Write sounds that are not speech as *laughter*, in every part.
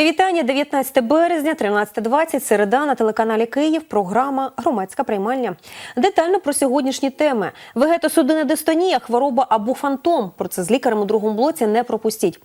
Мої вітання 19 березня, 13.20, середа на телеканалі Київ. Програма Громадська приймальня. Детально про сьогоднішні теми: вегетосудинна дистонія, хвороба або фантом. Про це з лікарем у другому блоці не пропустіть.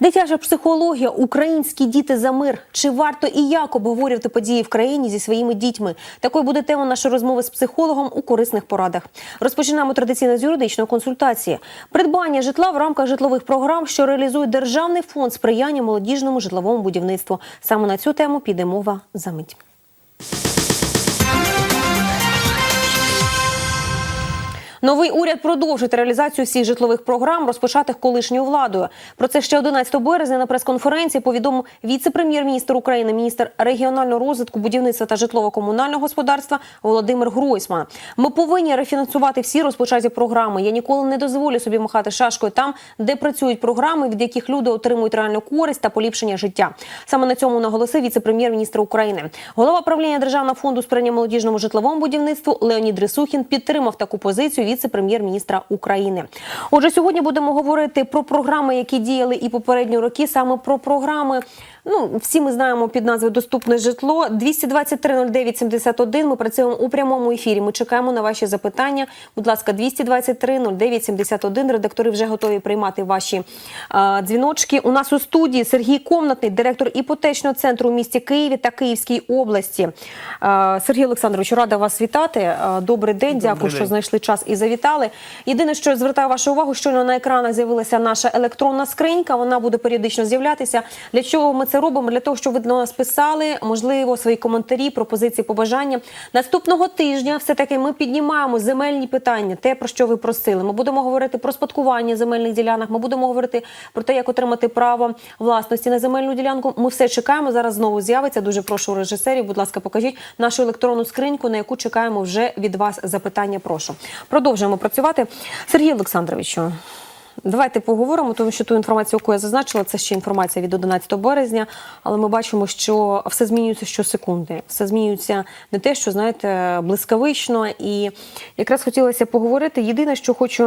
Дитяча психологія, українські діти за мир. Чи варто і як обговорювати події в країні зі своїми дітьми? Такою буде тема нашої розмови з психологом у корисних порадах. Розпочинаємо традиційно з юридичної консультації. Придбання житла в рамках житлових програм, що реалізує Державний фонд сприяння молодіжному житловому будівництву. Саме на цю тему піде мова за мить. Новий уряд продовжить реалізацію всіх житлових програм, розпочатих колишньою владою. Про це ще 11 березня на прес-конференції повідомив віце-прем'єр-міністр України, міністр регіонального розвитку, будівництва та житлово-комунального господарства Володимир Гройсман. Ми повинні рефінансувати всі розпочаті програми. Я ніколи не дозволю собі махати шашкою там, де працюють програми, від яких люди отримують реальну користь та поліпшення життя. Саме на цьому наголосив віце-прем'єр-міністр України. Голова правління Державного фонду сприяння молодіжному житловому будівництву Леонід Рисухін підтримав таку позицію віце-прем'єр-міністра України. Отже, сьогодні будемо говорити про програми, які діяли і попередні роки, саме про програми. Ну, всі ми знаємо під назвою Доступне житло 223-09-71. Ми працюємо у прямому ефірі. Ми чекаємо на ваші запитання. Будь ласка, 223-09-71. Редактори вже готові приймати ваші е, дзвіночки. У нас у студії Сергій Комнатний, директор іпотечного центру у місті Києві та Київській області. Е, Сергій Олександрович, рада вас вітати. Е, Добрий день. Дякую, день. що знайшли час і завітали. Єдине, що я звертаю вашу увагу, щойно на екранах з'явилася наша електронна скринька. Вона буде періодично з'являтися. Для чого ми це робимо? Для того, щоб ви нас писали, можливо, свої коментарі, пропозиції, побажання. Наступного тижня все таки ми піднімаємо земельні питання, те про що ви просили. Ми будемо говорити про спадкування земельних ділянок. Ми будемо говорити про те, як отримати право власності на земельну ділянку. Ми все чекаємо. Зараз знову з'явиться. Дуже прошу режисерів. Будь ласка, покажіть нашу електронну скриньку, на яку чекаємо вже від вас запитання. Прошу продовжуємо працювати. Сергій Олександровичу. Давайте поговоримо, тому що ту інформацію, яку я зазначила, це ще інформація від 11 березня. Але ми бачимо, що все змінюється щосекунди. Все змінюється не те, що знаєте, блискавично. І якраз хотілося поговорити. Єдине, що хочу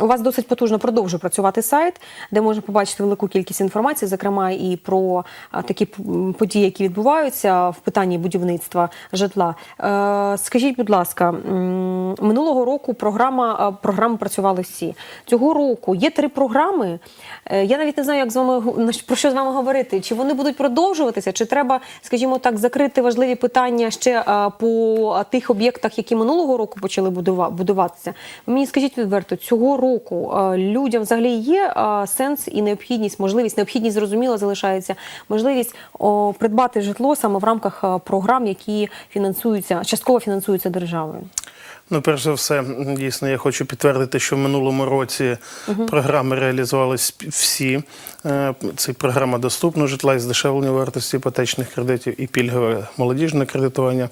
у вас досить потужно продовжує працювати сайт, де можна побачити велику кількість інформації, зокрема і про такі події, які відбуваються в питанні будівництва житла. Е, скажіть, будь ласка, минулого року програма програми працювали всі. Цього року є три програми. Е, Я навіть не знаю, як з вами про що з вами говорити. Чи вони будуть продовжуватися, чи треба, скажімо так, закрити важливі питання ще по тих об'єктах, які минулого року почали будуватися? Мені скажіть відверто, цього року людям взагалі є сенс і необхідність, можливість, необхідність зрозуміло залишається, можливість придбати житло саме в рамках програм, які фінансуються, частково фінансуються державою. Ну, перш за все, дійсно, я хочу підтвердити, що в минулому році програми реалізувались всі. Е, Це програма доступного житла і здешевлення вартості іпотечних кредитів і пільгове молодіжне кредитування.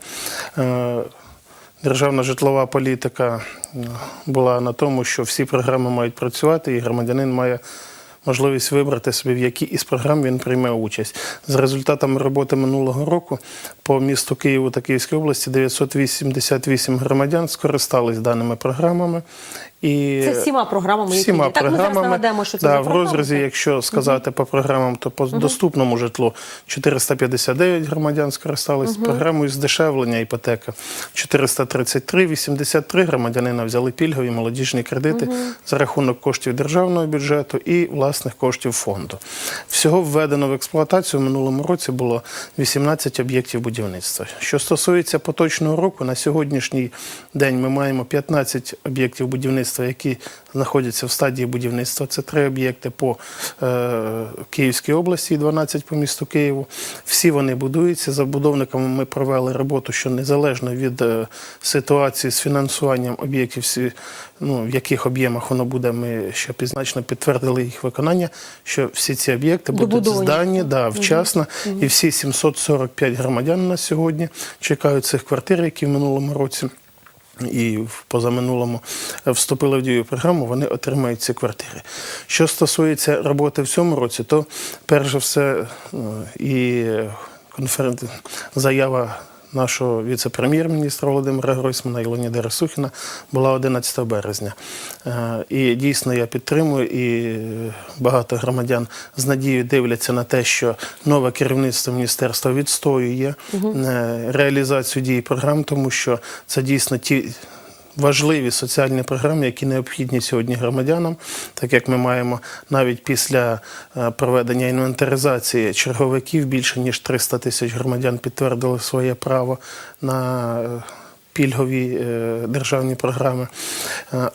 Державна житлова політика е, була на тому, що всі програми мають працювати, і громадянин має можливість вибрати собі, в якій із програм він прийме участь. За результатами роботи минулого року по місту Києву та Київській області 988 громадян скористались даними програмами. І Це всіма програмами, які всіма. Так, ми зараз нагадаємо, що це да, в розрізі, якщо сказати по програмам, то по доступному житлу 459 громадян скористались програмою здешевлення іпотека. 433, 83 громадянина взяли пільгові молодіжні кредити за рахунок коштів державного бюджету і власних коштів фонду. Всього введено в експлуатацію в минулому році було 18 об'єктів будівництва. Що стосується поточного року, на сьогоднішній день ми маємо 15 об'єктів будівництва, які знаходяться в стадії будівництва. Це три об'єкти по е, Київській області і 12 по місту Києву. Всі вони будуються. Забудовниками ми провели роботу, що незалежно від е, ситуації з фінансуванням об'єктів, всі, ну, в яких об'ємах воно буде, ми ще пізначно підтвердили їх виконання, що всі ці об'єкти будуть здані да, вчасно. І всі 745 громадян на сьогодні чекають цих квартир, які в минулому році і в позаминулому е, вступили в дію програму, вони отримають ці квартири. Що стосується роботи в цьому році, то перш за все е, і конферен... заява нашого віце-прем'єр-міністра Володимира Гройсмана і Леоніда Росухіна була 11 березня. Е, І дійсно я підтримую, і багато громадян з надією дивляться на те, що нове керівництво міністерства відстоює угу. реалізацію дії програм, тому що це дійсно ті важливі соціальні програми, які необхідні сьогодні громадянам, так як ми маємо навіть після е, проведення інвентаризації черговиків більше ніж 300 тисяч громадян підтвердили своє право на е, пільгові е, державні програми.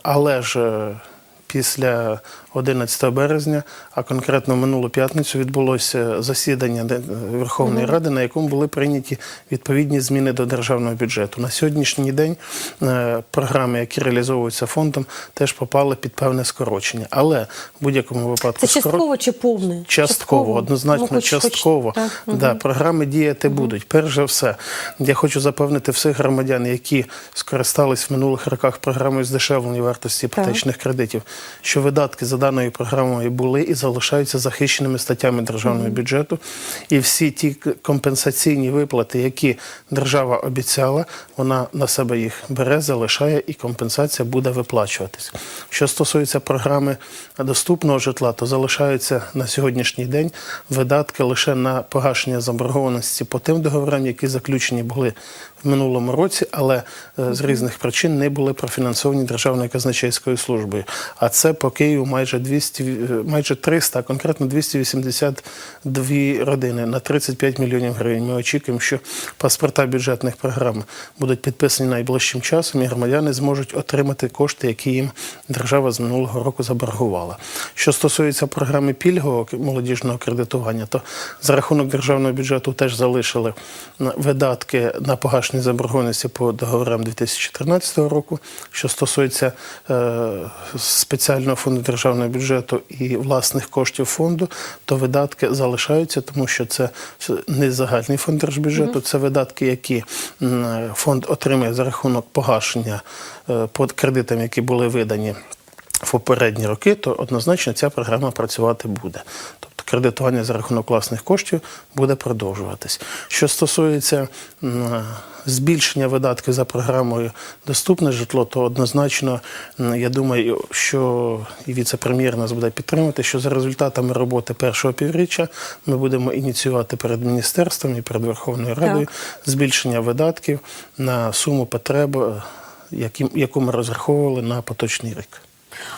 Але ж після 11 березня, а конкретно минулу п'ятницю відбулося засідання Верховної Ради, на якому були прийняті відповідні зміни до державного бюджету. На сьогоднішній день е, програми, які реалізовуються фондом, теж попали під певне скорочення. Але в будь-якому випадку Це частково чи повне? Частково, однозначно, Ну, хоч- хоч- частково. так, мгм. да, програми діяти будуть. Перш за все, я хочу запевнити всіх громадян, які скористались в минулих роках програмою здешевлення вартості іпотечних кредитів, що видатки за даною програмою були і залишаються захищеними статтями державного бюджету. І всі ті компенсаційні виплати, які держава обіцяла, вона на себе їх бере, залишає, і компенсація буде виплачуватись. Що стосується програми доступного житла, то залишаються на сьогоднішній день видатки лише на погашення заборгованості по тим договорам, які заключені були в минулому році, але е, з різних причин не були профінансовані Державною казначейською службою. А це по Києву майже 200, е, майже 300, а конкретно 282 родини на 35 мільйонів гривень. Ми очікуємо, що паспорта бюджетних програм будуть підписані найближчим часом, і громадяни зможуть отримати кошти, які їм держава з минулого року заборгувала. Що стосується програми пільгового молодіжного кредитування, то за рахунок державного бюджету теж залишили видатки на погашення заборгованості по договорам 2014 року. Що стосується е, спеціального фонду державного бюджету і власних коштів фонду, то видатки залишаються, тому що це не загальний фонд держбюджету, це видатки, які фонд отримує за рахунок погашення е, по кредитам, які були видані в попередні роки, то однозначно ця програма працювати буде. Кредитування за рахунок власних коштів буде продовжуватись. Що стосується збільшення видатків за програмою Доступне житло, то однозначно я думаю, що і віце-прем'єр нас буде підтримувати, що за результатами роботи першого півріччя ми будемо ініціювати перед міністерством і перед Верховною Радою збільшення видатків на суму потреб, е, яку ми розраховували на поточний рік.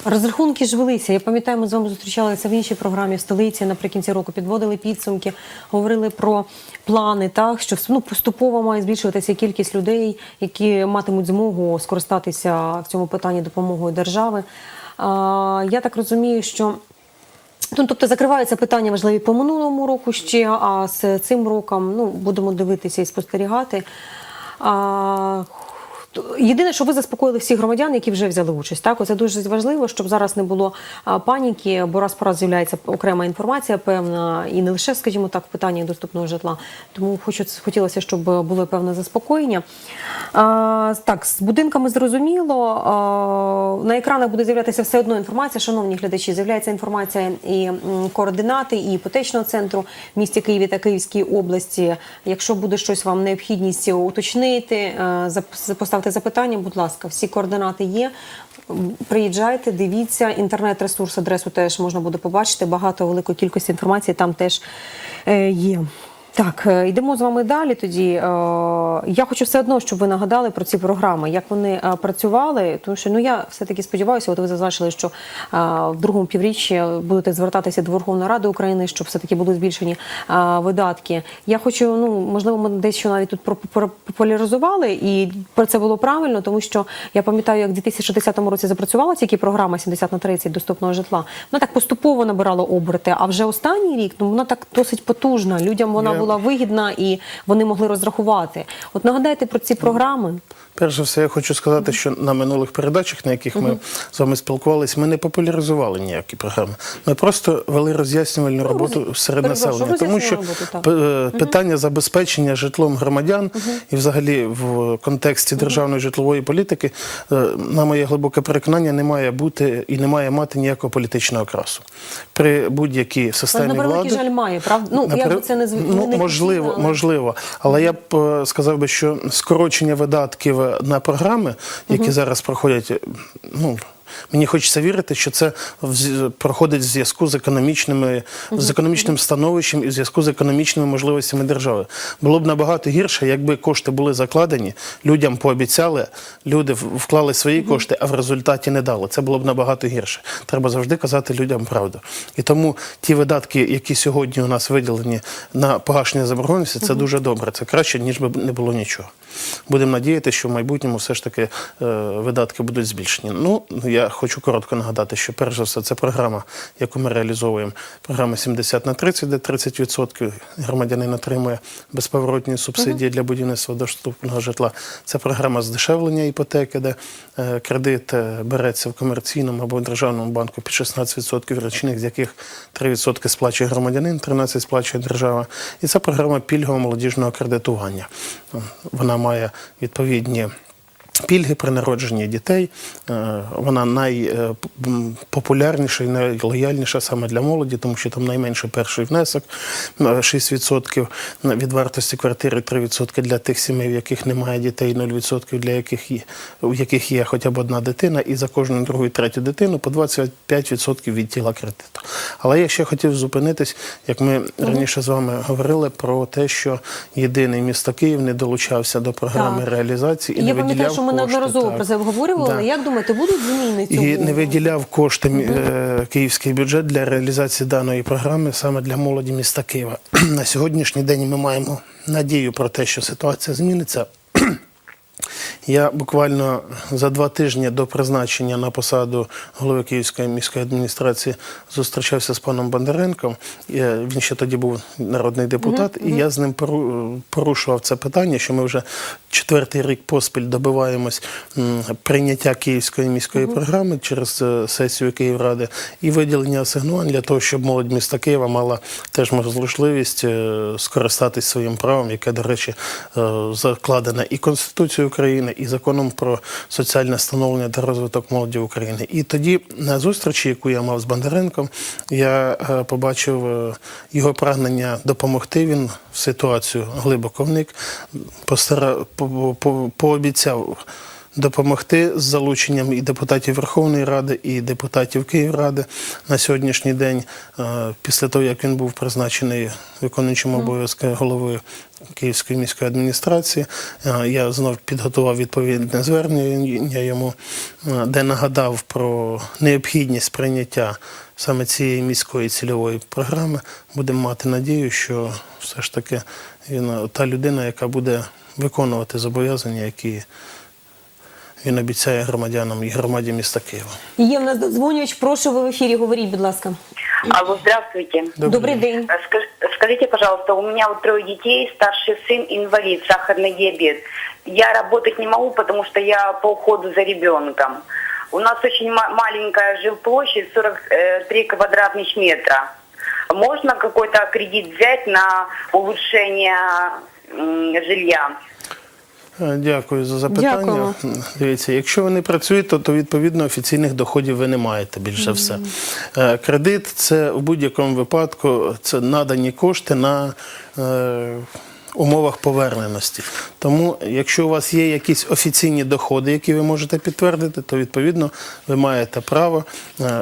Розрахунки ж велися. Я пам'ятаю, ми з вами зустрічалися в іншій програмі в столиці наприкінці року, підводили підсумки, говорили про плани, так що ну, поступово має збільшуватися кількість людей, які матимуть змогу скористатися в цьому питанні допомогою держави. А, я так розумію, що. Ну, тобто закриваються питання важливі по минулому року ще, а з цим роком ну, будемо дивитися і спостерігати. А, Єдине, що ви заспокоїли всіх громадян, які вже взяли участь. Так, оце дуже важливо, щоб зараз не було паніки, бо раз по раз з'являється окрема інформація, певна, і не лише, скажімо так, в питанні доступного житла. Тому хочу хотілося, щоб було певне заспокоєння. А, так, з будинками зрозуміло. А, на екранах буде з'являтися все одно інформація. Шановні глядачі, з'являється інформація і координати, і іпотечного центру в місті Києві та Київській області. Якщо буде щось вам необхідність уточнити, е, поставте запитання, будь ласка, всі координати є. Приїжджайте, дивіться, інтернет-ресурс, адресу теж можна буде побачити. Багато великої кількості інформації там теж е, є. Так, е, йдемо з вами далі. Тоді Е, я хочу все одно, щоб ви нагадали про ці програми, як вони е, працювали. Тому що ну я все таки сподіваюся, от ви зазначили, що в другому півріччі будете звертатися до Верховної Ради України, щоб все таки були збільшені видатки. Я хочу, ну можливо, ми дещо навіть тут популяризували, і про це було правильно, тому що я пам'ятаю, як в 2010 році запрацювала тільки програма 70 на 30 доступного житла. Вона так поступово набирала оберти. А вже останній рік ну вона так досить потужна. Людям вона Я- була вигідна і вони могли розрахувати. От нагадайте про ці програми. Перш за все, я хочу сказати, що на минулих передачах, на яких ми з вами спілкувалися, ми не популяризували ніякі програми. Ми просто вели роз'яснювальну роботу серед населення, тому що е, питання забезпечення житлом громадян і, взагалі, в контексті державної житлової політики, е, на моє глибоке переконання, не має бути і не має мати ніякого політичного окрасу. При будь-якій системі на влади жаль, має, правда? Ну, як би це не зв- ну, можливо, але- можливо. Але я б е, сказав би, що скорочення видатків на програми, які зараз проходять, ну. Мені хочеться вірити, що це проходить в зв'язку з економічними з економічним становищем і в зв'язку з економічними можливостями держави. Було б набагато гірше, якби кошти були закладені, людям пообіцяли, люди вклали свої кошти, а в результаті не дали. Це було б набагато гірше. Треба завжди казати людям правду. І тому ті видатки, які сьогодні у нас виділені на погашення заборгованості, це дуже добре. Це краще, ніж би не було нічого. Будемо надіятися, що в майбутньому все ж таки е, видатки будуть збільшені. Ну, я хочу коротко нагадати, що перш за все це програма, яку ми реалізовуємо. Програма 70 на 30, де 30% громадянин отримує безповоротні субсидії для будівництва доступного житла. Це програма здешевлення іпотеки, де е, кредит е, береться в комерційному або державному банку під 16% річних, з яких 3% сплачує громадянин, 13% сплачує держава. І це програма пільгового молодіжного кредитування. Вона має відповідні. Пільги при народженні дітей, Е, вона найпопулярніша і найлояльніша саме для молоді, тому що там найменший перший внесок е, 6% від вартості квартири, 3% для тих сімей, в яких немає дітей, 0% для яких є, в яких є хоча б одна дитина, і за кожну другу і третю дитину по 25% від тіла кредиту. Але я ще хотів зупинитись, як ми раніше з вами говорили, про те, що єдиний місто Київ не долучався до програми Так. реалізації і Я не виділяв ми кошти, неодноразово так. про це обговорювали. Да. Як думаєте, будуть зміни цього? І не виділяв кошти е, київський бюджет для реалізації даної програми саме для молоді міста Києва. *clears throat* На сьогоднішній день ми маємо надію про те, що ситуація зміниться. Я буквально за два тижні до призначення на посаду голови Київської міської адміністрації зустрічався з паном Бондаренком. Він ще тоді був народний депутат, і я з ним пору- порушував це питання, що ми вже четвертий рік поспіль добиваємось прийняття Київської міської програми через е, сесію Київради і виділення асигнувань для того, щоб молодь міста Києва мала теж можливість е, скористатись своїм правом, яке, до речі, е, закладене і Конституцією України, і законом про соціальне становлення та розвиток молоді України. І тоді на зустрічі, яку я мав з Бондаренком, я е, побачив е, його прагнення допомогти. Він в ситуацію глибоко вник, постара, по, по, пообіцяв допомогти з залученням і депутатів Верховної Ради, і депутатів Київради на сьогоднішній день, е, після того як він був призначений виконуючим обов'язки голови Київської міської адміністрації, е, я знов підготував відповідне звернення йому, е, де нагадав про необхідність прийняття саме цієї міської цільової програми. Будемо мати надію, що все ж таки він та людина, яка буде виконувати зобов'язання, які він обіцяє громадянам і громаді міста Києва. Є в нас додзвонювач, прошу ви в ефірі, говоріть, будь ласка. Алло, здравствуйте. Добрий день. Э, скаж- Скажите, пожалуйста, у меня вот трое детей, старший сын инвалид, сахарный диабет. Я работать не могу, потому что я по уходу за ребенком. У нас очень ма- маленькая жилплощадь, 43 квадратных метра. Можно какой-то кредит взять на улучшение м, жилья? Дякую за запитання. Дякуємо. Дивіться, якщо ви не працюєте, то відповідно офіційних доходів ви не маєте більш за все. Е, Кредит це в будь-якому випадку це надані кошти на е, умовах поверненості. Тому, якщо у вас є якісь офіційні доходи, які ви можете підтвердити, то відповідно ви маєте право е,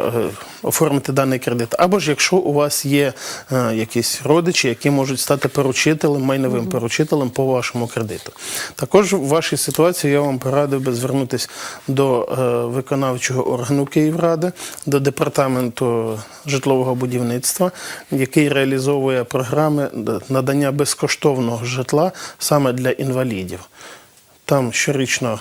оформити даний кредит. Або ж якщо у вас є е, якісь родичі, які можуть стати поручителем, майновим поручителем по вашому кредиту. Також в вашій ситуації я вам порадив би звернутися до е, виконавчого органу Київради, до департаменту житлового будівництва, який реалізовує програми надання безкоштовного житла саме для інвалідів. Там щорічно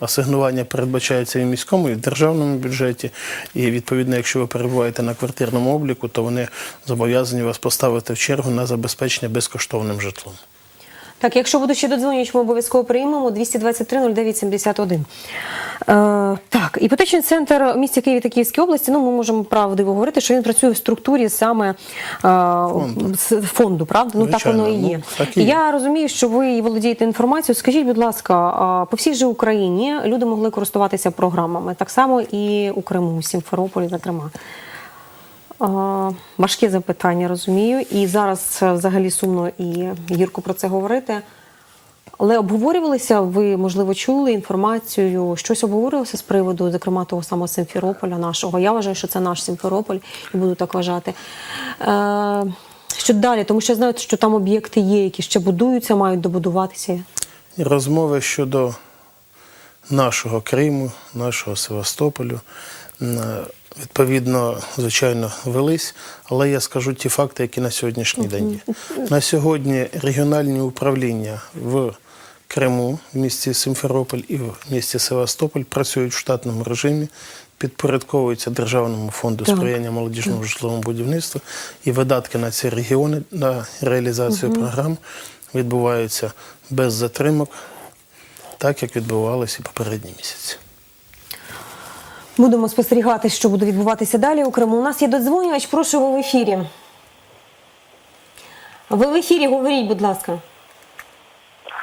асигнування передбачається і в міському, і в державному бюджеті. І відповідно, якщо ви перебуваєте на квартирному обліку, то вони зобов'язані вас поставити в чергу на забезпечення безкоштовним житлом. Так, якщо будуть ще додзвонювати, ми обов'язково приймемо 223 09 71. Е, так, іпотечний центр в місті Києві та Київській області. Ну, ми можемо правдиво говорити, що він працює в структурі саме е, з фонду, правда? Ну так воно і ну, є. так і. Я розумію, що ви володієте інформацією. Скажіть, будь ласка, по всій же Україні люди могли користуватися програмами, так само і у Криму, в Сімферополі, зокрема. Важке запитання, розумію. І зараз е, взагалі сумно і гірко про це говорити. Але обговорювалися, ви, можливо, чули інформацію, щось обговорювалося з приводу, зокрема, того самого Симферополя нашого. Я вважаю, що це наш Симферополь, і буду так вважати. Е, що далі? Тому що я знаю, що там об'єкти є, які ще будуються, мають добудуватися. Розмови щодо нашого Криму, нашого Севастополю, м, відповідно, звичайно, велись. Але я скажу ті факти, які на сьогоднішній день є. На сьогодні регіональні управління в Криму, в місті Симферополь і в місті Севастополь працюють в штатному режимі, підпорядковуються Державному фонду Так. сприяння молодіжному житловому будівництву, і видатки на ці регіони на реалізацію програм відбуваються без затримок, так як відбувалося і попередні місяці. Будемо спостерігати, що буде відбуватися далі у Криму. У нас є додзвонювач, прошу ви в ефірі. Ви в ефірі, говоріть, будь ласка.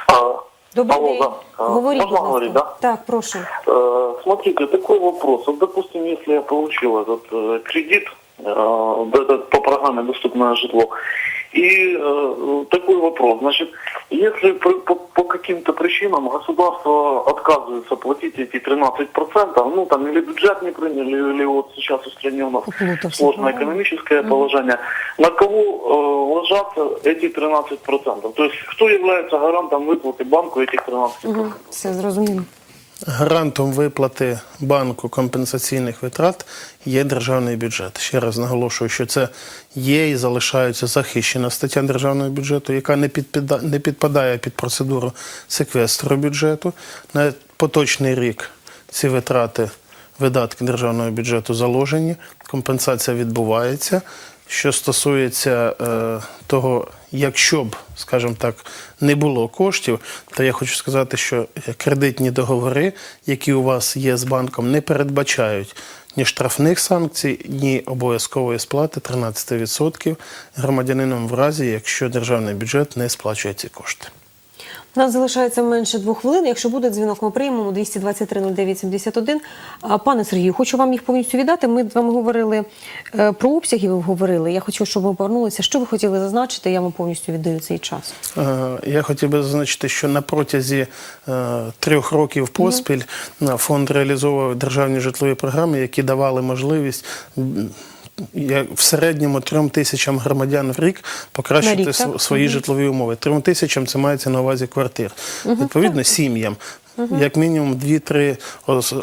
А, Добрий алло, день. да. А, Говоріть, Можно будь говорить, ласка. да? Так, прошу. Э, Смотрите, такой вопрос. Вот, допустим, если я получил этот э, кредит э, этот по программе «Доступное житло», и э, такой вопрос, значит, если по, по- по каким-то причинам государство отказывается платить эти 13%, ну там или бюджет не приняли, или вот сейчас в стране у нас Уплутался. сложное экономическое положение, на кого э, ложатся эти 13%? То есть кто является гарантом выплаты банку этих 13%? Угу. Все зрозуміло. Гарантом виплати банку компенсаційних витрат є державний бюджет. Ще раз наголошую, що це є і залишається захищена стаття державного бюджету, яка не підпада- не підпадає під процедуру секвестру бюджету. На поточний рік ці витрати, видатки державного бюджету заложені, компенсація відбувається. Що стосується е, того, якщо б, скажімо так, не було коштів, то я хочу сказати, що кредитні договори, які у вас є з банком, не передбачають ні штрафних санкцій, ні обов'язкової сплати 13% громадянином в разі, якщо державний бюджет не сплачує ці кошти. У нас залишається менше двох хвилин. Якщо буде дзвінок, ми приймемо 223 09 71. А, Пане Сергію, хочу вам їх повністю віддати. Ми з вами говорили е, про обсяги, ви говорили. Я хочу, щоб ви повернулися. Що ви хотіли зазначити? Я вам повністю віддаю цей час. Е, Я хотів би зазначити, що на протязі е, трьох років поспіль фонд реалізовував державні житлові програми, які давали можливість. В середньому трьом тисячам громадян в рік покращити рік, свої житлові умови. Трьом тисячам це мається на увазі квартир. Відповідно, сім'ям. Як мінімум 2-3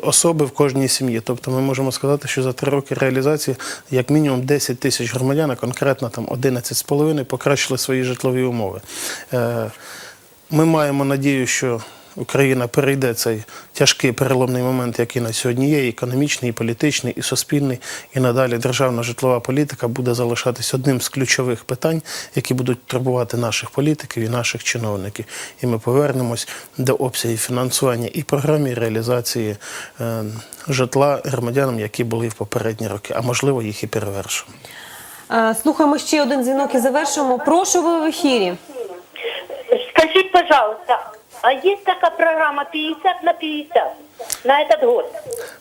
особи в кожній сім'ї. Тобто ми можемо сказати, що за три роки реалізації як мінімум 10 тисяч громадян, а конкретно там 11,5 покращили свої житлові умови. Е, Ми маємо надію, що Україна перейде цей тяжкий переломний момент, який на сьогодні є, і економічний, і політичний, і суспільний. І надалі державна житлова політика буде залишатись одним з ключових питань, які будуть турбувати наших політиків і наших чиновників. І ми повернемось до обсягів фінансування і програми реалізації е, житла громадянам, які були в попередні роки, а можливо їх і перевершимо. Е, Слухаємо ще один дзвінок і завершимо. Прошу ви в ефірі. Скажите, пожалуйста, а есть такая программа 50 на 50 на этот год?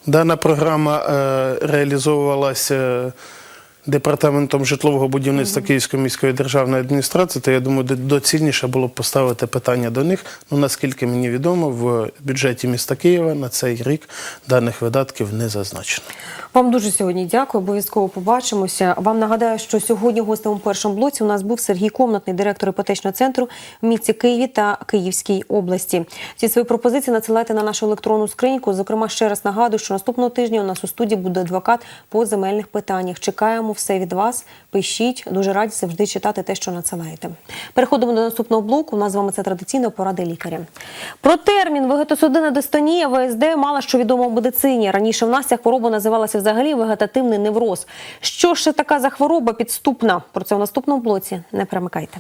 Дана програма е, реалізовувалася департаментом житлового будівництва Київської міської державної адміністрації. То я думаю, до- доцільніше було б поставити питання до них. Ну наскільки мені відомо, в бюджеті міста Києва на цей рік даних видатків не зазначено. Вам дуже сьогодні дякую. Обов'язково побачимося. Вам нагадаю, що сьогодні гостем у першому блоці у нас був Сергій Комнатний, директор іпотечного центру в місті Києві та Київській області. Ці свої пропозиції надсилайте на нашу електронну скриньку. Зокрема, ще раз нагадую, що наступного тижня у нас у студії буде адвокат по земельних питаннях. Чекаємо все від вас. Пишіть, дуже раді завжди читати те, що надсилаєте. Переходимо до наступного блоку. У нас з вами це традиційна порада лікаря. Про термін вегетосудинна дистонія ВСД мало що відомо в медицині. Раніше в нас ця хвороба називалася взагалі вегетативний невроз. Що ж це така за хвороба підступна? Про це в наступному блоці. Не перемикайте.